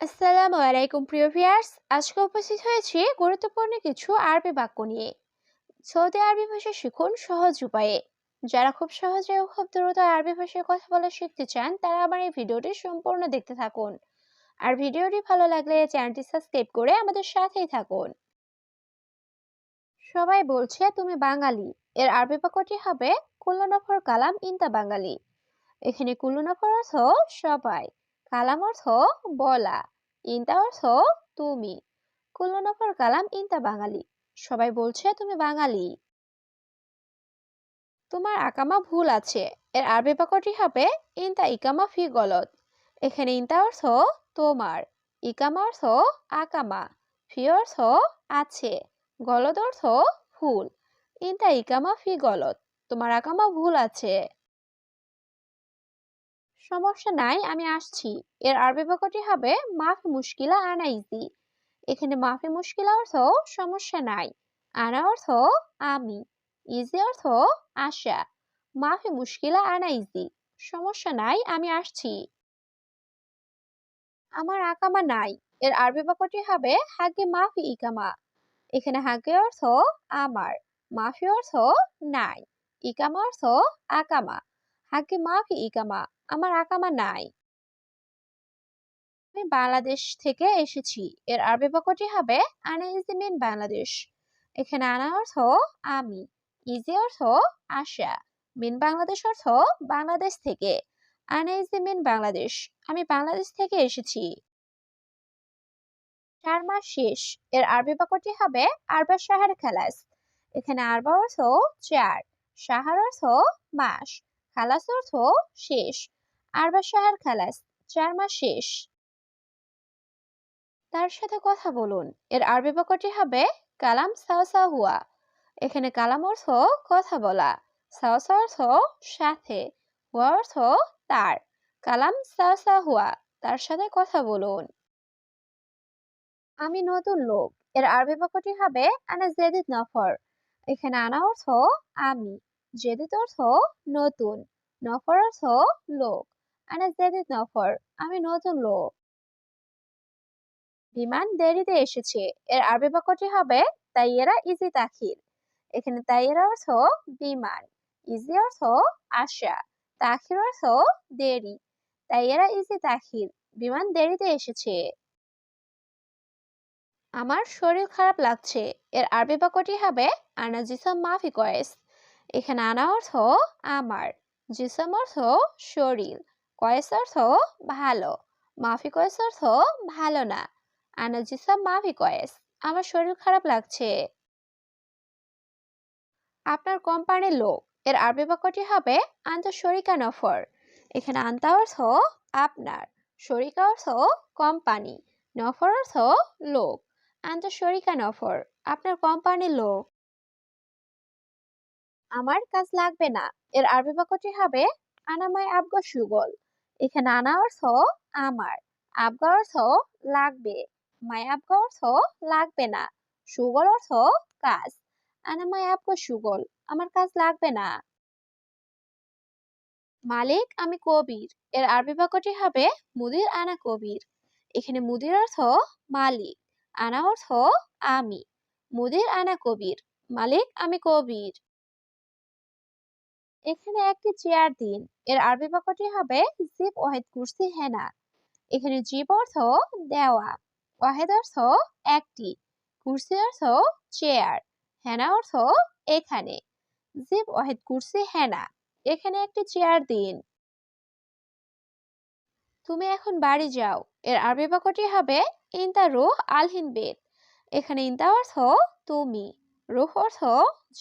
আসসালামু আলাইকুম, প্রিয় ভিয়ার্স আজকে উপস্থিত হয়েছি গুরুত্বপূর্ণ কিছু আরবি বাক্য নিয়ে। সৌদি আরবি ভাষা শিখুন সহজ উপায়ে। যারা খুব সহজে ও খুব দ্রুত আরবি ভাষায় কথা বলা শিখতে চান, তারা আমার এই ভিডিওটি সম্পূর্ণ দেখতে থাকুন। আর ভিডিওটি ভালো লাগলে চ্যানেলটি সাবস্ক্রাইব করে আমাদের সাথেই থাকুন। সবাই বলছে, তুমি বাঙালি। এর আরবি বাক্যটি হবে কুল্লনফর কালাম ইনতা বাঙালি। এখানে কুল্লনফর অর্থ সবাই। কালাম অর্থ বলা, ইনতা অর্থ তুমি। কুল্লনফর কালাম, ইনতা বাঙালি। সবাই বলছে তুমি বাঙালি। তোমার আকামা ভুল আছে। এর আরবি বাক্যটি হবে, ইনতা ইকামা ফি গলত। এখানে ইনতা অর্থ তোমার, ইকামা অর্থ আকামা, ফি অর্থ আছে, গলত অর্থ ভুল ইনতা ইকামা ফি গলত। তোমার আকামা ভুল আছে। সমস্যা নাই, আমি আসছি। এর আরবি বাক্যটি হবে মাফি মুশকিলা আনা ইজি। এখানে মাফি মুশকিলা অর্থ সমস্যা নাই, আনা অর্থ আমি, ইজি অর্থ আশা, মাফি মুশকিলা আনা ইজি, সমস্যা নাই, আমি আসছি। আমার আকামা নাই, এর আরবি বাক্যটি হবে হাগে মাফি ইকামা। এখানে হাগে অর্থ আমার, মাফি অর্থ নাই, ইকামা অর্থ আকামা, হাগে মাফি ইকামা। আমার আকামা নাই। আমি বাংলাদেশ থেকে এসেছি। এর আরবি বাক্যটি হবে, আনা ইজি বাংলাদেশ। এখানে আনা অর্থ, আমি। ইজি অর্থ আসা মিন বাংলাদেশ অর্থ, বাংলাদেশ থেকে। আনা ইজি বাংলাদেশ। আমি বাংলাদেশ থেকে এসেছি। চার মাস শেষ। এর আরবি বাক্যটি হবে, আরবা শাহার খালাস। এখানে আরবা অর্থ, চার। শাহার অর্থ, মাস। খালাস অর্থ, শেষ। আরবা শাহার খালাস, চার মাস শেষ। তার সাথে কথা বলুন। এর আরবি বাক্যটি হবে কালাম সাওসা হুয়া। এখানে কালাম অর্থ কথা বলা। সাওসা অর্থ সাথে, হুয়া অর্থ তার। কালাম সাওসা হুয়া, তার সাথে কথা বলুন। আমি নতুন লোক। এর আরবি বাক্যটি হবে আনা জেদিদ নফর। এখানে আনা অর্থ আমি, জেদিদ অর্থ নতুন, নফর অর্থ লোক। জেদিদ নফর আমি নতুন লোক। বিমান দেরিতে এসেছে, এর আরবি বাক্যটি হবে তাইয়েরা ইজি তাখির। এখানে তাইয়েরা অর্থ বিমান, ইজি অর্থ আসা তাখির অর্থ দেরি। তাইয়েরা ইজি তাখির, বিমান দেরিতে এসেছে। আমার শরীর খারাপ লাগছে, এর আরবি বাক্যটি হবে আনা জিসম মাফি কয়েস এখানে আনা অর্থ আমার, জিসম অর্থ শরীর। কয়েস অর্থ? ভালো। মাফি কয়েস অর্থ? ভালো না। আনা জিসম মাফি কয়েস আমার শরীর খারাপ লাগছে। আপনার কোম্পানির লোক। এর আরবি বাক্যটি হবে আন্তঃশরিকা নফর। এখানে আন্তা অর্থ, আপনার। শরিকা অর্থ, কোম্পানি। নফর অর্থ, লোক। আন্তঃশরিকা নফর। আপনার কোম্পানির লোক। আমার কাজ লাগবে না। এর আরবি বাক্যটি হবে আনামায় আবগা সুগল। এখানে আনা অর্থ আমার। আবগা অর্থ লাগবে। মায় আবগা অর্থ লাগবে না। সুগল অর্থ কাজ। আনামায় আবগা সুগল, আমার কাজ লাগবে না। মালিক, আমি কবির। এর আরবি বাক্যটি হবে মুদির আনা কবির। এখানে মুদির অর্থ মালিক, আনা অর্থ আমি। মুদির আনা কবির। মালিক, আমি কবির। এখানে একটি চেয়ার দিন। এর আরবি বাক্যটি হবে জিব ওয়াহেদ কুরসি হেনা। এখানে জিব অর্থ দেওয়া, ওয়াহেদ অর্থ একটি, কুরসি অর্থ চেয়ার, হেনা অর্থ এখানে। জিব ওয়াহেদ কুরসি হেনা, এখানে একটি চেয়ার দিন। তুমি এখন বাড়ি যাও। এর আরবি বাক্যটি হবে ইনতা রুহ আলহিন বেদ। এখানে ইনতা অর্থ তুমি, রুহ অর্থ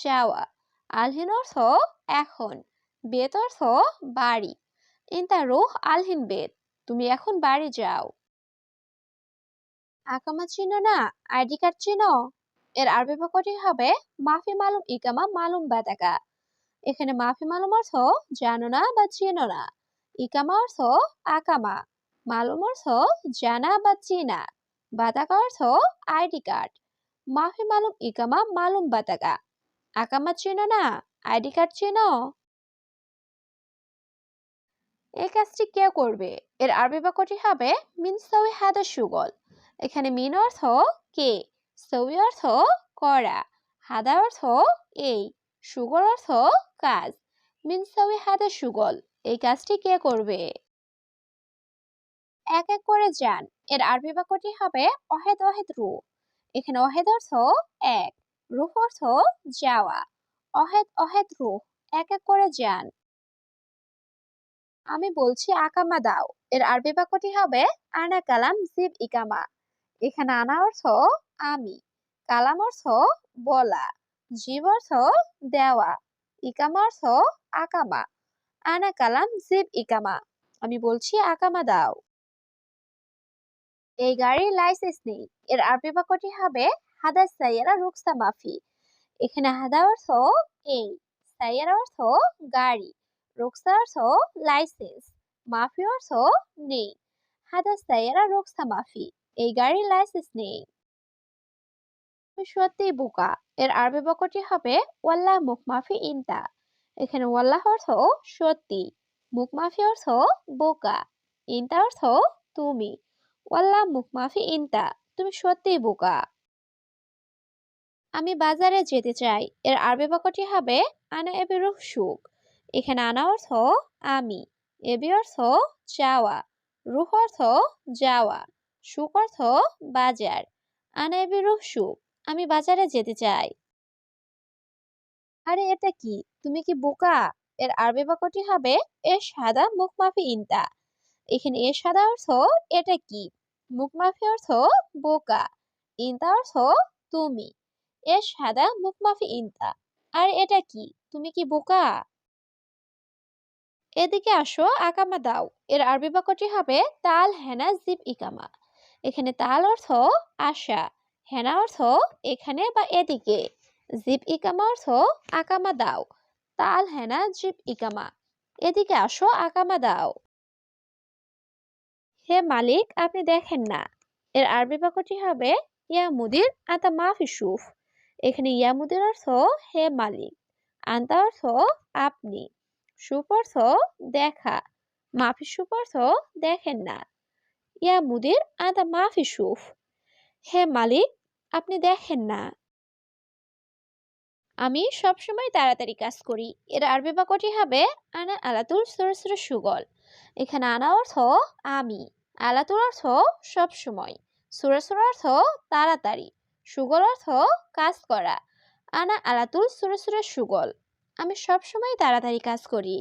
যাওয়া। আলহিন অর্থ এখন, বেদ অর্থ বাড়ি। ইনতা রুহ আলহিন বেদ, তুমি এখন বাড়ি যাও। আকামা চিহ্ন না আইডি কার্ড চিহ্ন? এর আরবি বাক্যটি হবে, মাফি মালুম ইকামা মালুম বাতাকা এখানে মাফি মালুম অর্থ জানো না বা চেনো না। ইকামা অর্থ আকামা, মালুম অর্থ জানা বা চেনা। বাতাকা অর্থ আইডি কার্ড, মাফি মালুম ইকামা মালুম বাতাকা আকামা চেনো না? আইডি কার্ড চেনো? এই কাজটি কে করবে? এর আরবি বাক্যটি হবে, মিন সৌই হাদা সুগল। এখানে মিন অর্থ কে? সৌই অর্থ করা। হাদা অর্থ এই। সুগল অর্থ কাজ। মিন সৌই হাদা সুগল। এই কাজটি কে করবে? এক এক করে যান। এর আরবি বাক্যটি হবে, অহেদ অহেদ রু। এখানে অহেদ অর্থ এক। রুহ অর্থ যাওয়া। অহেদ অহেদ রুহ, এক এক করে যান। আমি বলছি, আকামা দাও। এর আরবি বাক্যটি হবে, আনা কালাম জিব ইকামা। এখানে আনা অর্থ, আমি। কালাম অর্থ, বলা। জীব অর্থ, দেওয়া। ইকামা অর্থ, আকামা। আনা কালাম জিব ইকামা। আমি বলছি, আকামা দাও। এই গাড়ির লাইসেন্স নেই। এর আরবি বাক্যটি হবে হাদা সাইয়ারা রুকসা মাফি এখানে হাদা অর্থ এই, সাইয়ারা অর্থ গাড়ি, রুকসা অর্থ লাইসেন্স মাফি অর্থ নেই। হাদা সাইয়ারা রুকসা মাফি এই গাড়ির লাইসেন্স নেই। সত্যি বোকা, এর আরবি বাক্যটি হবে ওয়াল্লাহ মুখ মাফি ইনতা। এখানে ওয়াল্লাহ অর্থ সত্যি, মুখ মাফি অর্থ বোকা, ইনতা অর্থ তুমি, ওয়াল্লাহ মুখ মাফি ইনতা। তুমি সত্যিই বোকা। আমি বাজারে যেতে চাই। এর আরবি বাক্যটি হবে, আনা এবি রুহ সুখ। এখানে আনা অর্থ, আমি। এবি অর্থ চাওয়া রুহ অর্থ, যাওয়া। সুখ অর্থ, বাজার। আনা এবি রুহ সুখ। আমি বাজারে যেতে চাই। আরে, এটা কি? তুমি কি বোকা? এর আরবি বাক্যটি হবে, এ সাদা মুখ মাফি ইনতা। এখানে এ সাদা অর্থ, এটা কি? মুখ মাফি অর্থ, বোকা। ইনতা অর্থ, তুমি। এ সাদা মুখ মাফি ইনতা। আর এটা কি? তুমি কি বোকা? এদিকে আসো, আকামা দাও। এর আরবি বাক্যটি হবে, তাল হেনা জিব ইকামা। এখানে তাল অর্থ আশা। হেনা অর্থ এখানে বা এদিকে। জিব ইকামা অর্থ আকামা দাও। তাল হেনা জিব ইকামা। এদিকে আসো, আকামা দাও। হে মালিক, আপনি দেখেন না। এর আরবি বাক্যটি হবে ইয়া মুদির আতা মাফি সুফ। এখানে ইয়ামুদের অর্থ হে মালিক আন্তা অর্থ আপনি সুপ অর্থ দেখা মাফি সুপ অর্থ দেখেন না। ইয়া মুদির আতা মাফি সুফ, হে মালিক, আপনি দেখেন না। আমি সবসময় তাড়াতাড়ি কাজ করি, এর আরবি বাক্যটি হবে আনা আলাতুল সুরসুর সুগল, এখানে আনা অর্থ আমি, আলাতুল অর্থ সবসময়, সুরসুর অর্থ তাড়াতাড়ি। সুগল অর্থ কাজ করা। আনা আলাতুল সুরসুরের সুগল। আমি সবসময় তাড়াতাড়ি কাজ করি।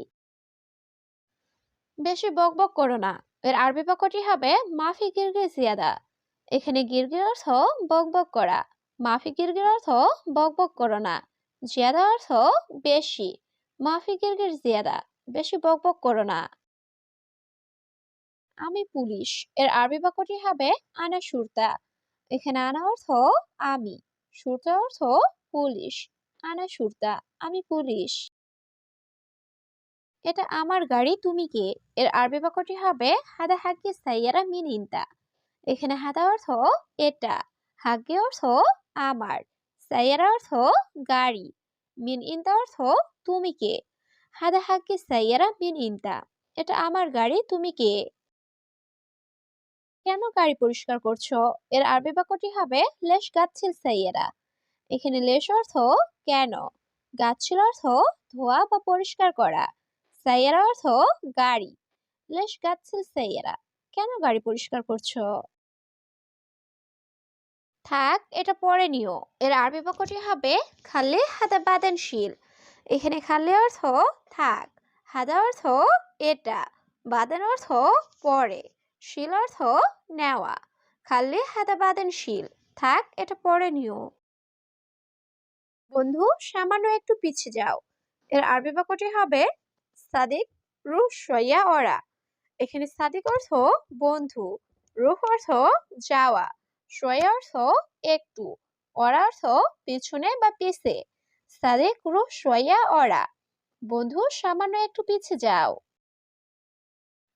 বেশি বক বক করো না। এর আরবি বাক্যটি হবে, মাফি গিরগির জিয়াদা। এখানে গিরগির অর্থ বক বক করা। মাফি গিরগির অর্থ বক বক করো না। জিয়াদা অর্থ বেশি। মাফি গিরগির জিয়াদা। বেশি বক বক করো না। আমি পুলিশ। এর আরবি বাক্যটি হবে, আনা সুরতা। এখানে আনা অর্থ আমি সুরতা অর্থ পুলিশ। আনা সুরতা, আমি পুলিশ। এটা আমার গাড়ি, তুমি কে? এর আরবি বাক্যটি হবে, হাদা হাগ্গে সাইয়ারা মিন ইনতা এখানে হাদা অর্থ এটা, হাগ্গে অর্থ আমার, সাইয়ারা অর্থ গাড়ি মিন ইনতা অর্থ তুমি কে? হাদা হাগ্গে সাইয়ারা মিন ইনতা এটা আমার গাড়ি, তুমি কে? কেন গাড়ি পরিষ্কার করছ? এর আরবি বাক্যটি হবে লেশ গাচ্ছিল সাইয়েরা। এখানে লেশ অর্থ কেন? গাচ্ছিল অর্থ ধোয়া বা পরিষ্কার করা। সাইয়েরা অর্থ গাড়ি। লেশ গাচ্ছিল সাইয়েরা। কেন গাড়ি পরিষ্কার করছ? থাক, এটা পরে নিও। এর আরবি বাক্যটি হবে খালে হাদা বাদানশীল। এখানে খালে অর্থ থাক, হাদা অর্থ এটা, বাদান অর্থ পরে। শিল অর্থ নেওয়া। খাল্লি হাদা বাদান শিল। থাক, এটা পরে নিও। বন্ধু, সামান্য একটু পিছিয়ে যাও। এর আরবি বাক্যটি হবে সাদিক রুহ সইয়া অরা এখানে সাদিক অর্থ বন্ধু, রুহ অর্থ যাওয়া সয়া অর্থ একটু অরা অর্থ পিছনে বা পিছে। সাদিক রুহ সইয়া অরা বন্ধু, সামান্য একটু পিছিয়ে যাও।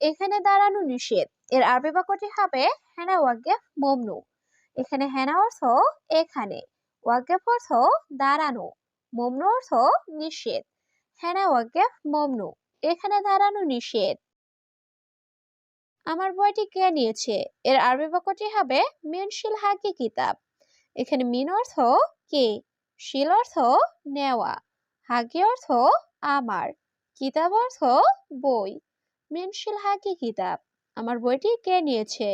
এখানে দাঁড়ানো নিষেধ। এর আরবি বাক্যটি হবে হেনা ওয়াগেফ মমনু। এখানে হেনা অর্থ এখানে ওয়াগেফ অর্থ দাঁড়ানো, মমনু অর্থ নিষেধ। হেনা ওয়াগেফ মমনু, এখানে দাঁড়ানো নিষেধ। আমার বইটি কে নিয়েছে? এর আরবি বাক্যটি হবে মিনশিল হাকি কিতাব। এখানে মিন অর্থ কে, শিল অর্থ নেওয়া, হাকি অর্থ আমার, কিতাব অর্থ বই। মিনশিল হাকি কিতাব। আমার বইটি কে নিয়েছে?